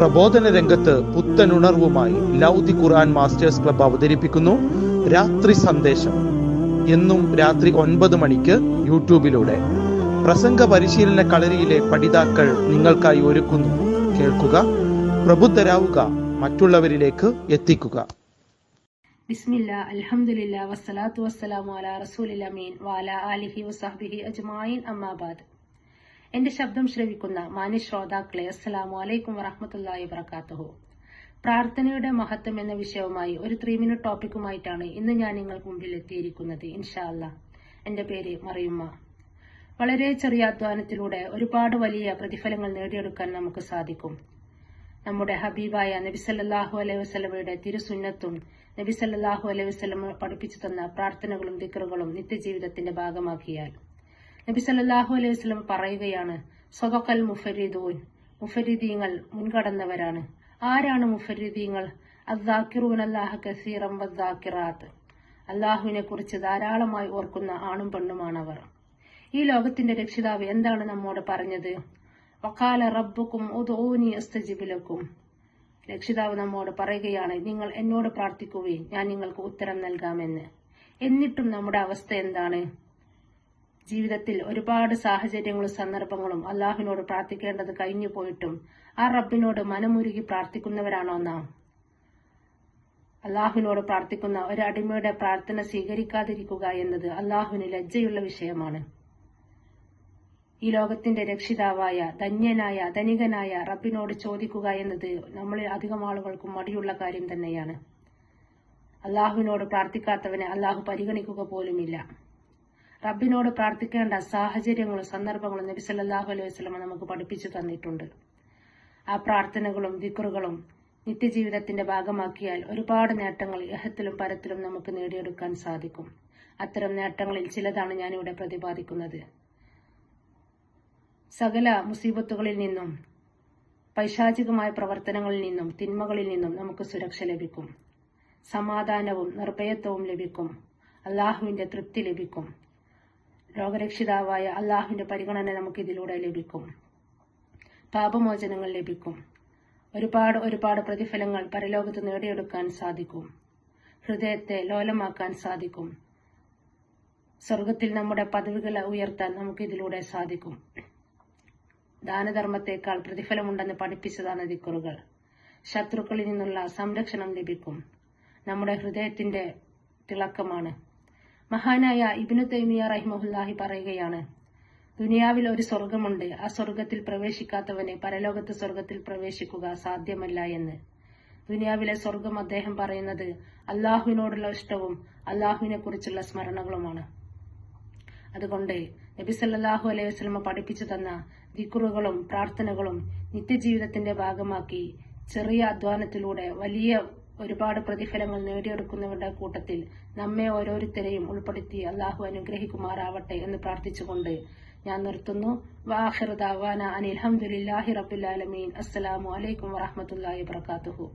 പ്രബോധന രംഗത്ത് പുത്തനുണർവുമായി ലൗദി ഖുർആൻ masters club അവതരിപ്പിക്കുന്നു. രാത്രി സന്ദേശം. എന്നും രാത്രി ഒൻപത് മണിക്ക് യൂട്യൂബിലൂടെ. പ്രസംഗ പരിശീലന കളരിയിലെ പഠിതാക്കൾ നിങ്ങൾക്കായി ഒരുക്കുന്നു. കേൾക്കുക പ്രബുദ്ധരാവുക മറ്റുള്ളവരിലേക്ക് എത്തിക്കുക. ബിസ്മില്ല അൽഹംദുലില്ല വസ്സലാത്തു വസ്സലാമു അലാ റസൂലിൽ വാല ആലിഹി വസഹ്ബിഹി അജ്മായിൻ അമ്മാബാദ് എന്റെ ശബ്ദം ശ്രവിക്കുന്ന മാന്യ ശ്രോതാക്കളെ അസ്സലാമു അലൈക്കും വറഹ്മത്തുള്ളാഹി വബറകാതുഹു പ്രാർത്ഥനയുടെ മഹത്വം എന്ന വിഷയവുമായി ഒരു ത്രീ മിനിറ്റ് ടോപ്പിക്കുമായിട്ടാണ് ഇന്ന് ഞാൻ നിങ്ങൾക്ക് മുമ്പിൽ എത്തിയിരിക്കുന്നത് ഇൻഷാ അല്ലാ എന്റെ പേര് മറിയുമ്മ. വളരെ ചെറിയ അധ്വാനത്തിലൂടെ ഒരുപാട് വലിയ പ്രതിഫലങ്ങൾ നേടിയെടുക്കാൻ നമുക്ക് സാധിക്കും. നമ്മുടെ ഹബീബായ നബിസല്ലാഹു അലൈഹി വസ്ലമയുടെ തിരുസുന്നത്തും നബിസല്ലാഹു അലൈഹി വസ്ലമ പഠിപ്പിച്ചു തന്ന പ്രാർത്ഥനകളും ദിക്കറുകളും നിത്യജീവിതത്തിന്റെ ഭാഗമാക്കിയാൽ നബിസല്ലാഹു അലൈഹി വസ്ലം പറയുകയാണ് സ്വതക്കൽ മുഫരിദൂൻ. മുഫരിദീങ്ങൾ മുൻകടന്നവരാണ്. ആരാണ് മുഫരിദീങ്ങൾ? അദ്ദാക്കിറൂൻ അല്ലാഹ കസീറം വദ്ദാക്കിറാത്ത് അള്ളാഹുവിനെ കുറിച്ച് ധാരാളമായി ഓർക്കുന്ന ആണും പെണ്ണുമാണവർ. ഈ ലോകത്തിന്റെ രക്ഷിതാവ് എന്താണ് നമ്മോട് പറഞ്ഞത്? വക്കാല റബ്ബുക്കും ഉദോനി അസ്തജിബിലക്കും രക്ഷിതാവ് നമ്മോട് പറയുകയാണ് നിങ്ങൾ എന്നോട് പ്രാർത്ഥിക്കുകയും ഞാൻ നിങ്ങൾക്ക് ഉത്തരം നൽകാമെന്ന്. എന്നിട്ടും നമ്മുടെ അവസ്ഥ എന്താണ്? ജീവിതത്തിൽ ഒരുപാട് സാഹചര്യങ്ങളും സന്ദർഭങ്ങളും അള്ളാഹുവിനോട് പ്രാർത്ഥിക്കേണ്ടത് കഴിഞ്ഞു പോയിട്ടും ആ റബ്ബിനോട് മനമുരുകി പ്രാർത്ഥിക്കുന്നവരാണോ നാം? അള്ളാഹുവിനോട് പ്രാർത്ഥിക്കുന്ന ഒരു അടിമയുടെ പ്രാർത്ഥന സ്വീകരിക്കാതിരിക്കുക എന്നത് അള്ളാഹുവിന് ലജ്ജയുള്ള വിഷയമാണ്. ഈ ലോകത്തിന്റെ രക്ഷിതാവായ ധന്യനായ ധനികനായ റബ്ബിനോട് ചോദിക്കുക എന്നത് നമ്മളിൽ അധികം ആളുകൾക്കും മടിയുള്ള കാര്യം തന്നെയാണ്. അള്ളാഹുവിനോട് പ്രാർത്ഥിക്കാത്തവനെ അള്ളാഹു പരിഗണിക്കുക പോലുമില്ല. റബ്ബിനോട് പ്രാർത്ഥിക്കേണ്ട സാഹചര്യങ്ങളും സന്ദർഭങ്ങളും നബി സല്ലല്ലാഹു അലൈഹി വസ്ലമ നമുക്ക് പഠിപ്പിച്ചു തന്നിട്ടുണ്ട്. ആ പ്രാർത്ഥനകളും ദിക്റുകളും നിത്യജീവിതത്തിന്റെ ഭാഗമാക്കിയാൽ ഒരുപാട് നേട്ടങ്ങൾ ഇഹത്തിലും പരത്തിലും നമുക്ക് നേടിയെടുക്കാൻ സാധിക്കും. അത്തരം നേട്ടങ്ങളിൽ ചിലതാണ് ഞാനിവിടെ പ്രതിപാദിക്കുന്നത്. സകല മുസീബത്തുകളിൽ നിന്നും പൈശാചികമായ പ്രവർത്തനങ്ങളിൽ നിന്നും തിന്മകളിൽ നിന്നും നമുക്ക് സുരക്ഷ ലഭിക്കും. സമാധാനവും നിർഭയത്വവും ലഭിക്കും. അള്ളാഹുവിന്റെ തൃപ്തി ലഭിക്കും. രോഗരക്ഷിതാവായ അള്ളാഹുവിന്റെ പരിഗണന നമുക്ക് ഇതിലൂടെ ലഭിക്കും പാപമോചനങ്ങൾ ലഭിക്കും. ഒരുപാട് ഒരുപാട് പ്രതിഫലങ്ങൾ പരലോകത്ത് നേടിയെടുക്കാൻ സാധിക്കും. ഹൃദയത്തെ ലോലമാക്കാൻ സാധിക്കും. സ്വർഗത്തിൽ നമ്മുടെ പദവികളെ ഉയർത്താൻ നമുക്ക് ഇതിലൂടെ സാധിക്കും. ദാനധർമ്മത്തെക്കാൾ പ്രതിഫലമുണ്ടെന്ന് പഠിപ്പിച്ചതാണ് ദിക്കുറുകൾ. ശത്രുക്കളിൽ നിന്നുള്ള സംരക്ഷണം ലഭിക്കും. നമ്മുടെ ഹൃദയത്തിന്റെ തിളക്കമാണ്. മഹാനായ ഇബിനു തൈമിയ റഹിമഹുല്ലാഹി പറയുകയാണ് ദുനിയാവിൽ ഒരു സ്വർഗമുണ്ട് ആ സ്വർഗത്തിൽ പ്രവേശിക്കാത്തവനെ പരലോകത്ത് സ്വർഗത്തിൽ പ്രവേശിക്കുക സാധ്യമല്ല എന്ന്. ദുനിയാവിലെ സ്വർഗം അദ്ദേഹം പറയുന്നത് അള്ളാഹുവിനോടുള്ള ഇഷ്ടവും അള്ളാഹുവിനെ കുറിച്ചുള്ള സ്മരണകളുമാണ്. അതുകൊണ്ട് നബി സല്ലാഹു അലൈഹി വസ്ലമ പഠിപ്പിച്ചു തന്ന ദിക്കുറുകളും പ്രാർത്ഥനകളും നിത്യജീവിതത്തിന്റെ ഭാഗമാക്കി ചെറിയ അധ്വാനത്തിലൂടെ വലിയ ഒരുപാട് പ്രതിഫലങ്ങൾ നേടിയെടുക്കുന്നവരുടെ കൂട്ടത്തിൽ നമ്മെ ഓരോരുത്തരെയും ഉൾപ്പെടുത്തി അള്ളാഹു അനുഗ്രഹിക്കുമാറാവട്ടെ എന്ന് പ്രാർത്ഥിച്ചുകൊണ്ട് ഞാൻ നിർത്തുന്നു. വാഹിർ ദാവാന അനിൽഹമുല്ലാഹി റബുലാലമീൻ അസ്സലാമു അലൈക്കും വറഹമത്തല്ലാഹി വബർക്കാത്തുഹു